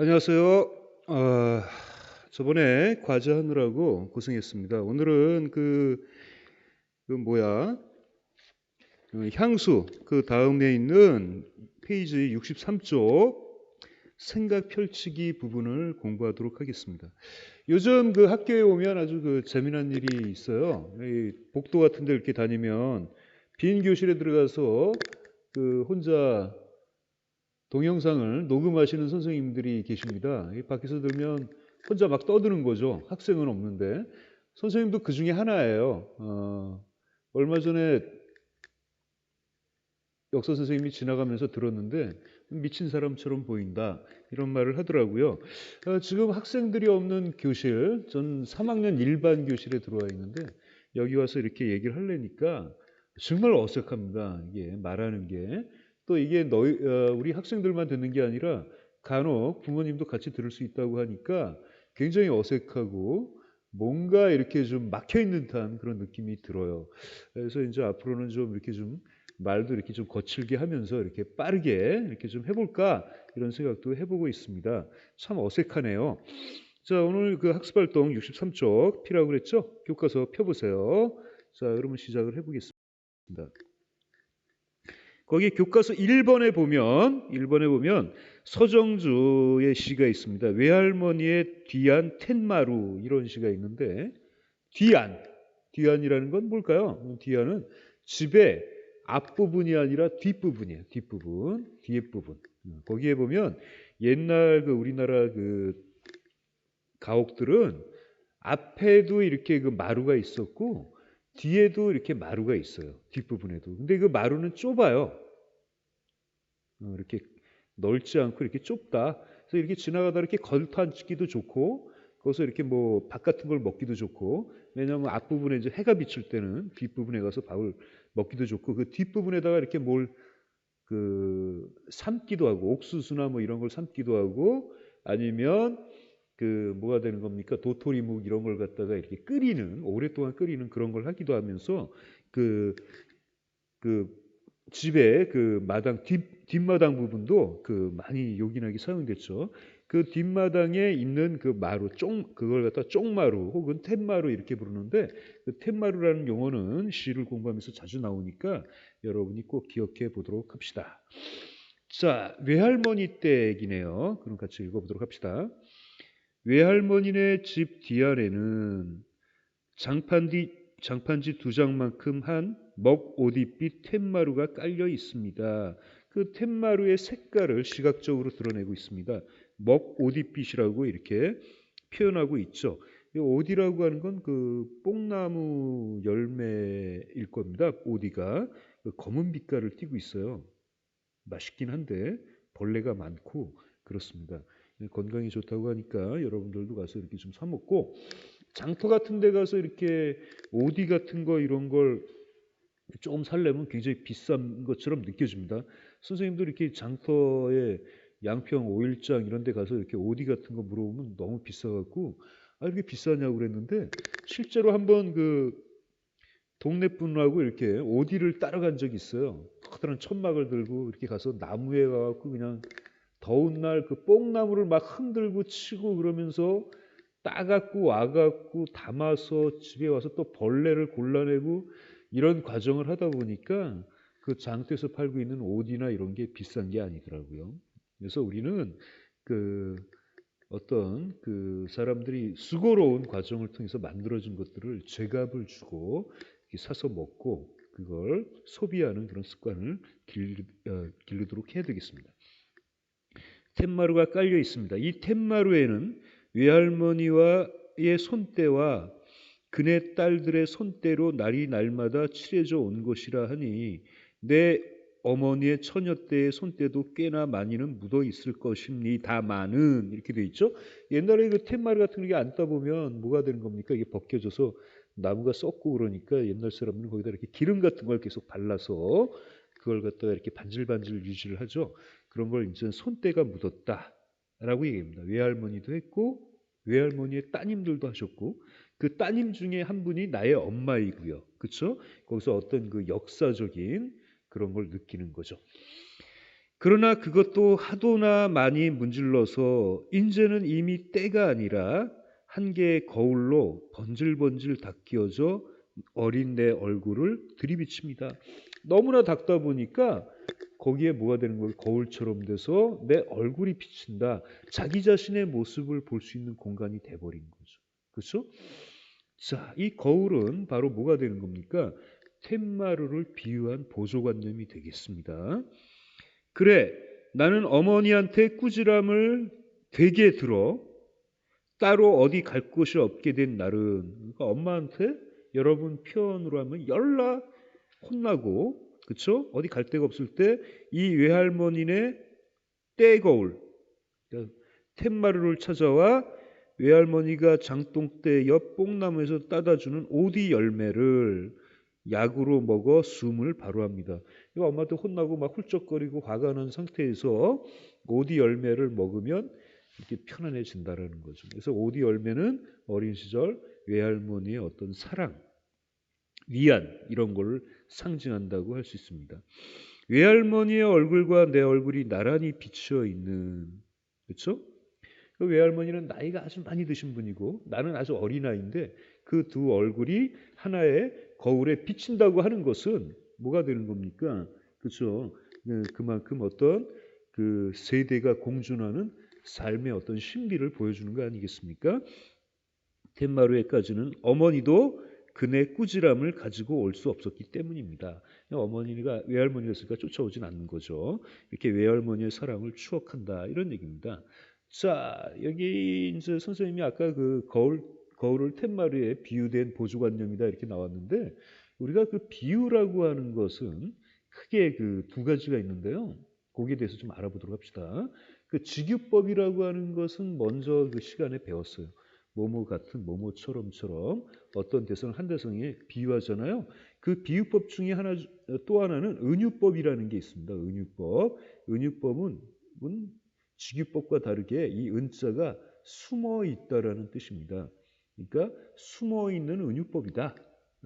안녕하세요. 어, 저번에 과제 하느라고 고생했습니다. 오늘은 그, 그 뭐야, 그 향수 그 다음에 있는 페이지 63쪽 생각 펼치기 부분을 공부하도록 하겠습니다. 요즘 그 학교에 오면 아주 그 재미난 일이 있어요. 이 복도 같은 데 이렇게 다니면 빈 교실에 들어가서 그 혼자 동영상을 녹음하시는 선생님들이 계십니다. 이 밖에서 들면 혼자 막 떠드는 거죠. 학생은 없는데. 선생님도 그 중에 하나예요. 어, 얼마 전에 역사 선생님이 지나가면서 들었는데 미친 사람처럼 보인다 이런 말을 하더라고요. 어, 지금 학생들이 없는 교실, 전 3학년 일반 교실에 들어와 있는데 여기 와서 이렇게 얘기를 하려니까 정말 어색합니다. 이게 말하는 게. 또 이게 너희 어, 우리 학생들만 듣는 게 아니라 간혹 부모님도 같이 들을 수 있다고 하니까 굉장히 어색하고 뭔가 이렇게 좀 막혀 있는 듯한 그런 느낌이 들어요. 그래서 이제 앞으로는 좀 이렇게 좀 말도 이렇게 좀 거칠게 하면서 이렇게 빠르게 이렇게 좀 해볼까 이런 생각도 해보고 있습니다. 참 어색하네요. 자 오늘 그 학습활동 63쪽 피라고 그랬죠? 교과서 펴보세요. 자 그러면 시작을 해보겠습니다. 거기 교과서 1번에 보면 1번에 보면 서정주의 시가 있습니다. 외할머니의 뒤안 텐마루 이런 시가 있는데 뒤안 뒤안이라는 건 뭘까요? 뒤안은 집의 앞부분이 아니라 뒷부분이에요. 뒷부분, 뒤에 부분. 거기에 보면 옛날 그 우리나라 그 가옥들은 앞에도 이렇게 그 마루가 있었고 뒤에도 이렇게 마루가 있어요. 뒷부분에도. 근데 그 마루는 좁아요. 어, 이렇게 넓지 않고 이렇게 좁다. 그래서 이렇게 지나가다 이렇게 걸터 앉기도 좋고 거기서 이렇게 뭐 밥 같은 걸 먹기도 좋고 왜냐하면 앞부분에 이제 해가 비칠 때는 뒷부분에 가서 밥을 먹기도 좋고 그 뒷부분에다가 이렇게 뭘 그 삶기도 하고 옥수수나 뭐 이런 걸 삶기도 하고 아니면 그 뭐가 되는 겁니까 도토리묵 이런 걸 갖다가 이렇게 끓이는 오랫동안 끓이는 그런 걸 하기도 하면서 그그 그 집의 그 마당 뒷 뒷마당 부분도 그 많이 요긴하게 사용됐죠. 그 뒷마당에 있는 그 마루 쫑 그걸 갖다 쫑마루 혹은 툇마루 이렇게 부르는데 그 툇마루라는 용어는 시를 공부하면서 자주 나오니까 여러분이 꼭 기억해 보도록 합시다. 자 외할머니 댁이네요. 그럼 같이 읽어 보도록 합시다. 외할머니네 집 뒤안에는 장판디, 장판지 두 장만큼 한 먹 오디빛 툇마루가 깔려 있습니다. 그 툇마루의 색깔을 시각적으로 드러내고 있습니다. 먹 오디빛이라고 이렇게 표현하고 있죠. 이 오디라고 하는 건 그 뽕나무 열매일 겁니다. 오디가 그 검은 빛깔을 띠고 있어요. 맛있긴 한데 벌레가 많고 그렇습니다. 건강에 좋다고 하니까 여러분들도 가서 이렇게 좀 사 먹고 장터 같은 데 가서 이렇게 오디 같은 거 이런 걸 조금 살려면 굉장히 비싼 것처럼 느껴집니다. 선생님도 이렇게 장터에 양평 오일장 이런 데 가서 이렇게 오디 같은 거 물어보면 너무 비싸갖고 아 이렇게 비싸냐고 그랬는데 실제로 한번 그 동네 분하고 이렇게 오디를 따라간 적이 있어요. 커다란 천막을 들고 이렇게 가서 나무에 가갖고 그냥 더운 날 그 뽕나무를 막 흔들고 치고 그러면서 따갖고 와갖고 담아서 집에 와서 또 벌레를 골라내고 이런 과정을 하다 보니까 그 장터에서 팔고 있는 옷이나 이런 게 비싼 게 아니더라고요. 그래서 우리는 그 어떤 그 사람들이 수고로운 과정을 통해서 만들어진 것들을 죄값을 주고 사서 먹고 그걸 소비하는 그런 습관을 길, 어, 해야 되겠습니다. 툇마루가 깔려 있습니다. 이 툇마루에는 외할머니와의 손때와 그네 딸들의 손때로 날이 날마다 칠해져 온 것이라 하니 내 어머니의 처녀 때의 손때도 꽤나 많이는 묻어 있을 것입니다만은 이렇게 돼 있죠. 옛날에 그 툇마루 같은 게 앉다 보면 뭐가 되는 겁니까? 이게 벗겨져서 나무가 썩고 그러니까 옛날 사람들은 거기다 이렇게 기름 같은 걸 계속 발라서 그걸 갖다가 이렇게 반질반질 유지를 하죠. 그런 걸 이제 손때가 묻었다라고 얘기합니다. 외할머니도 했고 외할머니의 따님들도 하셨고 그 따님 중에 한 분이 나의 엄마이고요. 그렇죠? 거기서 어떤 그 역사적인 그런 걸 느끼는 거죠. 그러나 그것도 하도나 많이 문질러서 이제는 이미 때가 아니라 한 개의 거울로 번질번질 닦여져 어린 내 얼굴을 들이비칩니다. 너무나 닦다 보니까 거기에 뭐가 되는 거예요? 거울처럼 돼서 내 얼굴이 비친다. 자기 자신의 모습을 볼 수 있는 공간이 돼버린 거죠. 그렇죠? 자, 이 거울은 바로 뭐가 되는 겁니까? 텐마루를 비유한 보조관념이 되겠습니다. 그래, 나는 어머니한테 꾸지람을 되게 들어 따로 어디 갈 곳이 없게 된 날은 그러니까 엄마한테 여러분 표현으로 하면 열나 혼나고 그쵸? 어디 갈 데가 없을 때 이 외할머니네 떼거울 그러니까 텐마루를 찾아와 외할머니가 장독대 옆 뽕나무에서 따다 주는 오디 열매를 약으로 먹어 숨을 바로합니다. 이거 엄마한테 혼나고 막 훌쩍거리고 화가 난 상태에서 오디 열매를 먹으면 이렇게 편안해진다라는 거죠. 그래서 오디 열매는 어린 시절 외할머니의 어떤 사랑, 위안 이런 걸 상징한다고 할 수 있습니다. 외할머니의 얼굴과 내 얼굴이 나란히 비쳐 있는 그렇죠? 그 외할머니는 나이가 아주 많이 드신 분이고 나는 아주 어린아이인데 그 두 얼굴이 하나의 거울에 비친다고 하는 것은 뭐가 되는 겁니까? 그렇죠? 그, 그만큼 어떤 그 세대가 공존하는 삶의 어떤 신비를 보여주는 거 아니겠습니까? 텐마루에까지는 어머니도 그네 꾸지람을 가지고 올 수 없었기 때문입니다. 어머니가 외할머니였으니까 쫓아오진 않는 거죠. 이렇게 외할머니의 사랑을 추억한다 이런 얘기입니다. 자 여기 이제 선생님이 아까 그 거울 거울을 텐마루에 비유된 보조관념이다 이렇게 나왔는데 우리가 그 비유라고 하는 것은 크게 그 두 가지가 있는데요. 거기에 대해서 좀 알아보도록 합시다. 그 직유법이라고 하는 것은 먼저 그 시간에 배웠어요. 뭐뭐 같은 뭐뭐처럼처럼 어떤 대상을 한 대상에 비유하잖아요. 그 비유법 중에 하나 또 하나는 은유법이라는 게 있습니다. 은유법. 은유법은 직유법과 다르게 이 은자가 숨어 있다라는 뜻입니다. 그러니까 숨어 있는 은유법이다.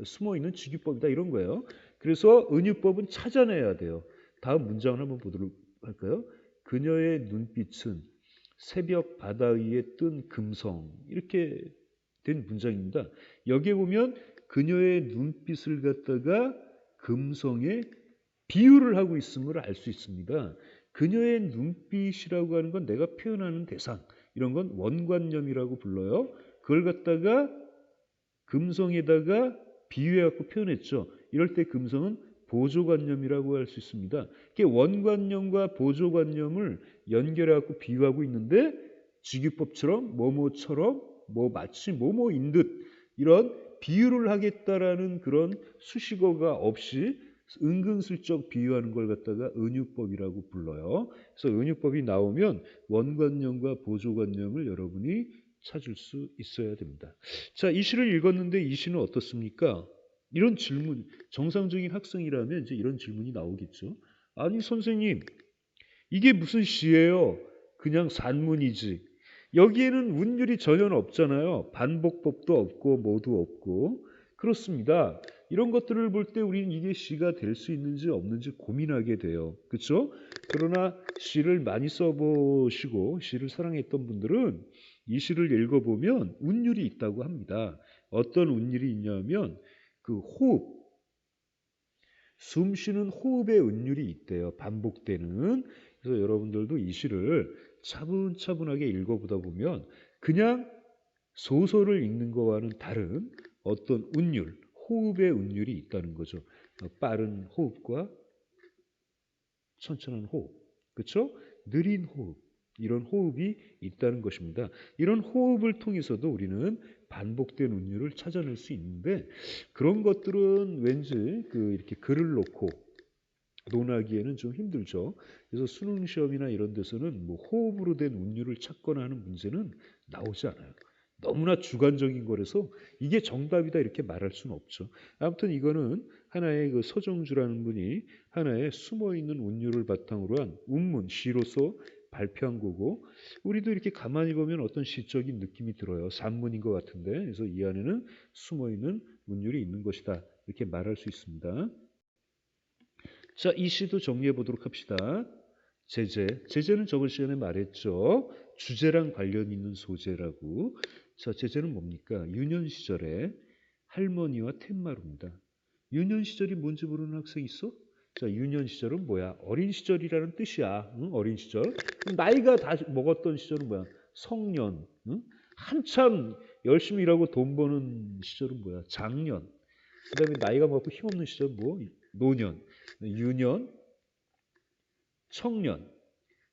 숨어 있는 직유법이다 이런 거예요. 그래서 은유법은 찾아내야 돼요. 다음 문장을 한번 보도록 할까요? 그녀의 눈빛은 새벽 바다 위에 뜬 금성 이렇게 된 문장입니다. 여기에 보면 그녀의 눈빛을 갖다가 금성에 비유를 하고 있음을 알 수 있습니다. 그녀의 눈빛이라고 하는 건 내가 표현하는 대상 이런 건 원관념이라고 불러요. 그걸 갖다가 금성에다가 비유해 갖고 표현했죠. 이럴 때 금성은 보조관념이라고 할 수 있습니다. 이게 원관념과 보조관념을 연결해 갖고 비유하고 있는데 직유법처럼 뭐뭐처럼 뭐 마치 뭐뭐인 듯 이런 비유를 하겠다라는 그런 수식어가 없이 은근슬쩍 비유하는 걸 갖다가 은유법이라고 불러요. 그래서 은유법이 나오면 원관념과 보조관념을 여러분이 찾을 수 있어야 됩니다. 자, 이 시를 읽었는데 이 시는 어떻습니까? 이런 질문, 정상적인 학생이라면 이제 이런 질문이 나오겠죠. 아니, 선생님, 이게 무슨 시예요? 그냥 산문이지. 여기에는 운율이 전혀 없잖아요. 반복법도 없고 모두 없고. 그렇습니다. 이런 것들을 볼 때 우리는 이게 시가 될 수 있는지 없는지 고민하게 돼요. 그렇죠? 그러나 시를 많이 써보시고 시를 사랑했던 분들은 이 시를 읽어보면 운율이 있다고 합니다. 어떤 운율이 있냐면 그 호흡, 숨 쉬는 호흡의 운율이 있대요. 반복되는. 그래서 여러분들도 이 시를 차분차분하게 읽어보다 보면 그냥 소설을 읽는 것과는 다른 어떤 운율, 호흡의 운율이 있다는 거죠. 빠른 호흡과 천천한 호흡, 그렇죠? 느린 호흡, 이런 호흡이 있다는 것입니다. 이런 호흡을 통해서도 우리는 반복된 운율을 찾아낼 수 있는데 그런 것들은 왠지 그 이렇게 글을 놓고 논하기에는 좀 힘들죠. 그래서 수능 시험이나 이런 데서는 뭐 호흡으로 된 운율을 찾거나 하는 문제는 나오지 않아요. 너무나 주관적인 거라서 이게 정답이다 이렇게 말할 수는 없죠. 아무튼 이거는 하나의 그 서정주라는 분이 하나의 숨어 있는 운율을 바탕으로 한 운문 시로서 발표한 거고 우리도 이렇게 가만히 보면 어떤 시적인 느낌이 들어요. 산문인 것 같은데 그래서 이 안에는 숨어 있는 운율이 있는 것이다 이렇게 말할 수 있습니다. 자, 이 시도 정리해 보도록 합시다. 제재. 제재는 저번 시간에 말했죠. 주제랑 관련 있는 소재라고. 자, 제재는 뭡니까? 유년 시절에 할머니와 텐마루입니다. 유년 시절이 뭔지 모르는 학생 있어? 자, 유년 시절은 뭐야? 어린 시절이라는 뜻이야. 응? 어린 시절. 그럼 나이가 다 먹었던 시절은 뭐야? 성년. 응? 한참 열심히 일하고 돈 버는 시절은 뭐야? 장년. 그다음에 나이가 먹고 힘없는 시절 뭐? 노년, 유년, 청년,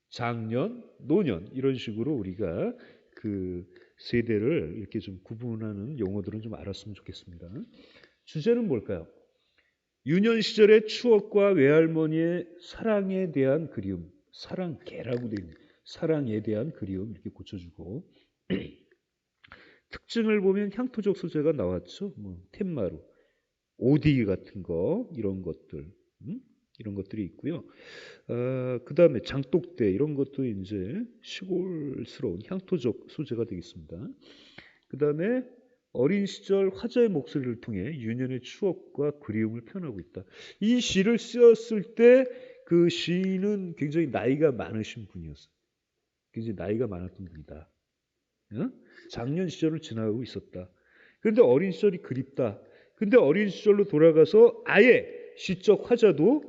장년, 노년 이런 식으로 우리가 그 세대를 이렇게 좀 구분하는 용어들은 좀 알았으면 좋겠습니다. 주제는 뭘까요? 유년 시절의 추억과 외할머니의 사랑에 대한 그리움, 사랑개라고 되어 있는 사랑에 대한 그리움 이렇게 고쳐주고 특징을 보면 향토적 소재가 나왔죠. 뭐 텐마루, 오디 같은 거 이런 것들 음? 이런 것들이 있고요. 어, 그 다음에 장독대 이런 것도 이제 시골스러운 향토적 소재가 되겠습니다. 그 다음에 어린 시절 화자의 목소리를 통해 유년의 추억과 그리움을 표현하고 있다. 이 시를 쓰었을 때 그 시인은 굉장히 나이가 많으신 분이었어요. 굉장히 나이가 많았던 분이다. 어? 작년 시절을 지나가고 있었다. 그런데 어린 시절이 그립다. 근데 어린 시절로 돌아가서 아예 시적 화자도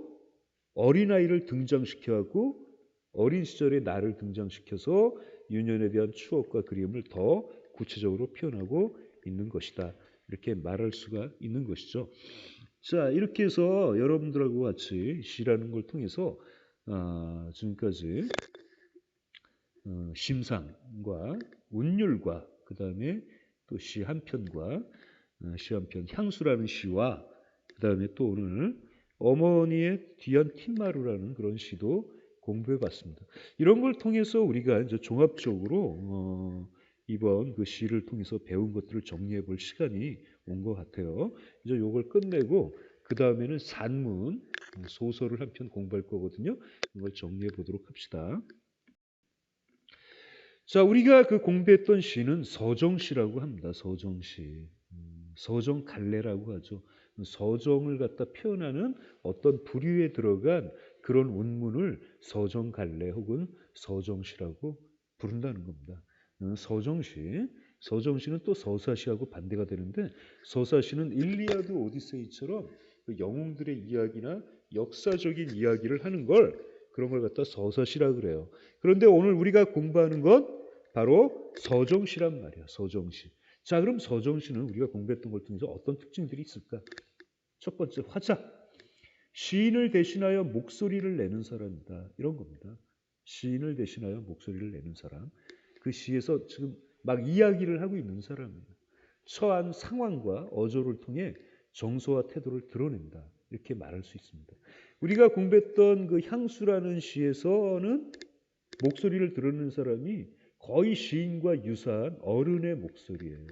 어린아이를 등장시켜 하고 어린 시절의 나를 등장시켜서 유년에 대한 추억과 그림을 더 구체적으로 표현하고 있는 것이다. 이렇게 말할 수가 있는 것이죠. 자, 이렇게 해서 여러분들하고 같이 시라는 걸 통해서 어, 지금까지 어, 심상과 운율과 그 다음에 또 시 한 편과 어, 시한 편 향수라는 시와 그 다음에 또 오늘 어머니의 뒤안 틴마루라는 그런 시도 공부해 봤습니다. 이런 걸 통해서 우리가 이제 종합적으로 어, 이번 그 시를 통해서 배운 것들을 정리해 볼 시간이 온 것 같아요. 이제 요걸 끝내고 그 다음에는 산문 소설을 한 편 공부할 거거든요. 이걸 정리해 보도록 합시다. 자, 우리가 그 공부했던 시는 서정시라고 합니다. 서정시. 음, 서정 갈래라고 하죠. 서정을 갖다 표현하는 어떤 부류에 들어간 그런 운문을 서정 갈래 혹은 서정시라고 부른다는 겁니다. 음, 서정시, 서정시는 또 서사 시하고 반대가 되는데 서사 시는 일리아드 오디세이처럼 그 영웅들의 이야기나 역사적인 이야기를 하는 걸 그런 걸 갖다 서사 시라 그래요. 그런데 오늘 우리가 공부하는 건 바로 서정 시란 말이야. 서정 시. 자, 그럼 서정 시는 우리가 공부했던 걸 통해서 어떤 특징들이 있을까? 첫 번째 화자. 시인을 대신하여 목소리를 내는 사람이다. 이런 겁니다. 시인을 대신하여 목소리를 내는 사람. 그 시에서 지금 막 이야기를 하고 있는 사람이에요. 처한 상황과 어조를 통해 정서와 태도를 드러낸다. 이렇게 말할 수 있습니다. 우리가 공부했던 그 향수라는 시에서는 목소리를 드러내는 사람이 거의 시인과 유사한 어른의 목소리예요.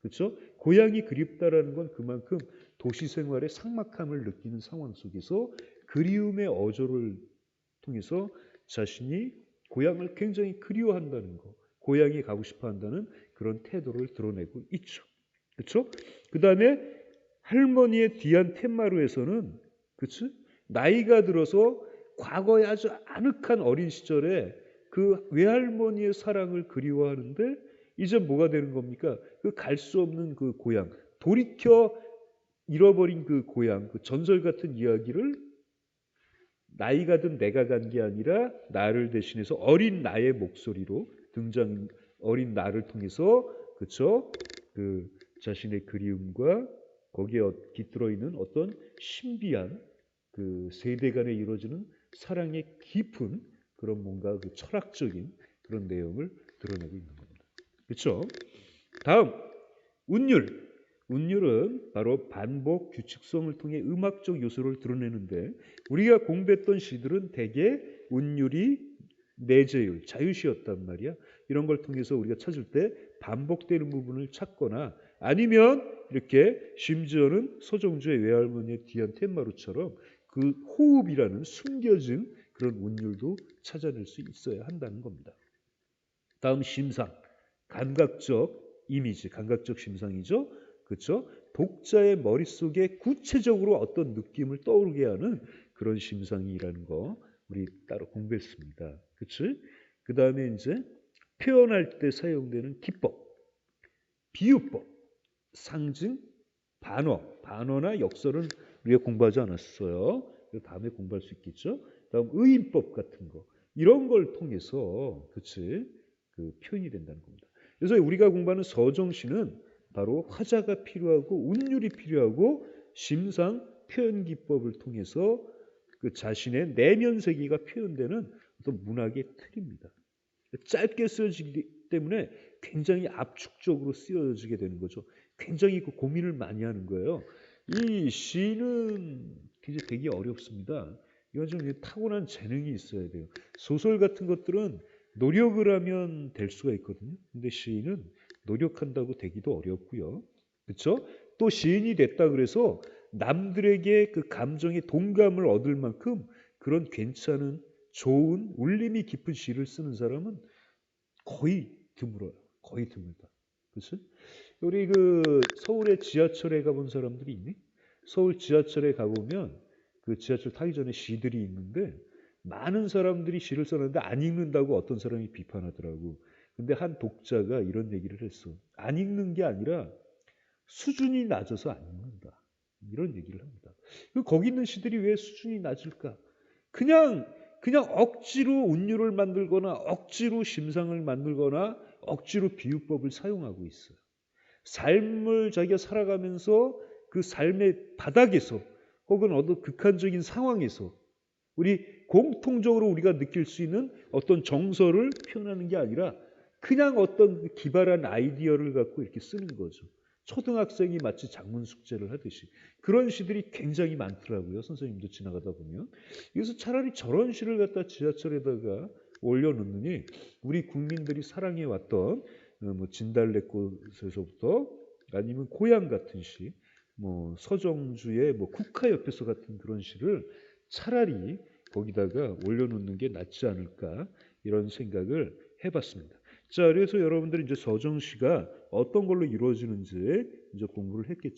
그렇죠? 고향이 그립다라는 건 그만큼 도시 생활의 삭막함을 느끼는 상황 속에서 그리움의 어조를 통해서 자신이 고향을 굉장히 그리워한다는 거, 고향에 가고 싶어 한다는 그런 태도를 드러내고 있죠. 그렇죠? 그다음에 할머니의 뒤안 텐마루에서는 그렇지? 나이가 들어서 과거에 아주 아늑한 어린 시절에 그 외할머니의 사랑을 그리워하는데 이제 뭐가 되는 겁니까? 그 갈 수 없는 그 고향, 돌이켜 잃어버린 그 고향, 그 전설 같은 이야기를 나이가 든 내가 간 게 아니라 나를 대신해서 어린 나의 목소리로 등장 어린 나를 통해서 그쵸 그 자신의 그리움과 거기에 깃들어 있는 어떤 신비한 그 세대 간에 이루어지는 사랑의 깊은 그런 뭔가 그 철학적인 그런 내용을 드러내고 있는 겁니다. 그렇죠? 다음 운율. 운율은 바로 반복 규칙성을 통해 음악적 요소를 드러내는데 우리가 공부했던 시들은 대개 운율이 내재율, 자유시였단 말이야. 이런 걸 통해서 우리가 찾을 때 반복되는 부분을 찾거나 아니면 이렇게 심지어는 서정주의 외할머니의 디안테마루처럼 그 호흡이라는 숨겨진 그런 운율도 찾아낼 수 있어야 한다는 겁니다. 다음 심상, 감각적 이미지, 감각적 심상이죠. 그렇죠? 독자의 머릿속에 구체적으로 어떤 느낌을 떠오르게 하는 그런 심상이라는 거 우리 따로 공부했습니다. 그치? 그 다음에 이제 표현할 때 사용되는 기법, 비유법, 상징, 반어, 반어나 역설은 우리가 공부하지 않았어요. 다음에 공부할 수 있겠죠. 다음 의인법 같은 거 이런 걸 통해서 그치 그 표현이 된다는 겁니다. 그래서 우리가 공부하는 서정시는 바로 화자가 필요하고 운율이 필요하고 심상 표현 기법을 통해서 그 자신의 내면 세계가 표현되는 어떤 문학의 틀입니다. 짧게 쓰여지기 때문에 굉장히 압축적으로 쓰여지게 되는 거죠. 굉장히 그 고민을 많이 하는 거예요. 이 시는 굉장히 되게 어렵습니다. 이건 좀 타고난 재능이 있어야 돼요. 소설 같은 것들은 노력을 하면 될 수가 있거든요. 근데 시인은 노력한다고 되기도 어렵고요. 그렇죠? 또 시인이 됐다 그래서 남들에게 그 감정의 동감을 얻을 만큼 그런 괜찮은 좋은 울림이 깊은 시를 쓰는 사람은 거의 드물어요. 거의 드물다. 그렇죠? 우리 그 서울의 지하철에 가본 사람들이 있니? 서울 지하철에 가보면 그 지하철 타기 전에 시들이 있는데 많은 사람들이 시를 써놨는데 안 읽는다고 어떤 사람이 비판하더라고. 근데 한 독자가 이런 얘기를 했어. 안 읽는 게 아니라 수준이 낮아서 안 읽는다. 이런 얘기를 합니다. 그 거기 있는 시들이 왜 수준이 낮을까? 그냥 그냥 억지로 운율을 만들거나 억지로 심상을 만들거나 억지로 비유법을 사용하고 있어요. 삶을 자기가 살아가면서 그 삶의 바닥에서 혹은 어떤 극한적인 상황에서 우리 공통적으로 우리가 느낄 수 있는 어떤 정서를 표현하는 게 아니라 그냥 어떤 그 기발한 아이디어를 갖고 이렇게 쓰는 거죠. 초등학생이 마치 작문 숙제를 하듯이 그런 시들이 굉장히 많더라고요. 선생님도 지나가다 보면. 그래서 차라리 저런 시를 갖다 지하철에다가 올려놓느니 우리 국민들이 사랑해 왔던 어, 뭐 진달래꽃에서부터 아니면 고향 같은 시, 뭐 서정주의 뭐 국화 옆에서 같은 그런 시를 차라리 거기다가 올려놓는 게 낫지 않을까 이런 생각을 해봤습니다. 자, 그래서 여러분들이 이제 서정 시가 어떤 걸로 이루어지는지 이제 공부를 했겠죠.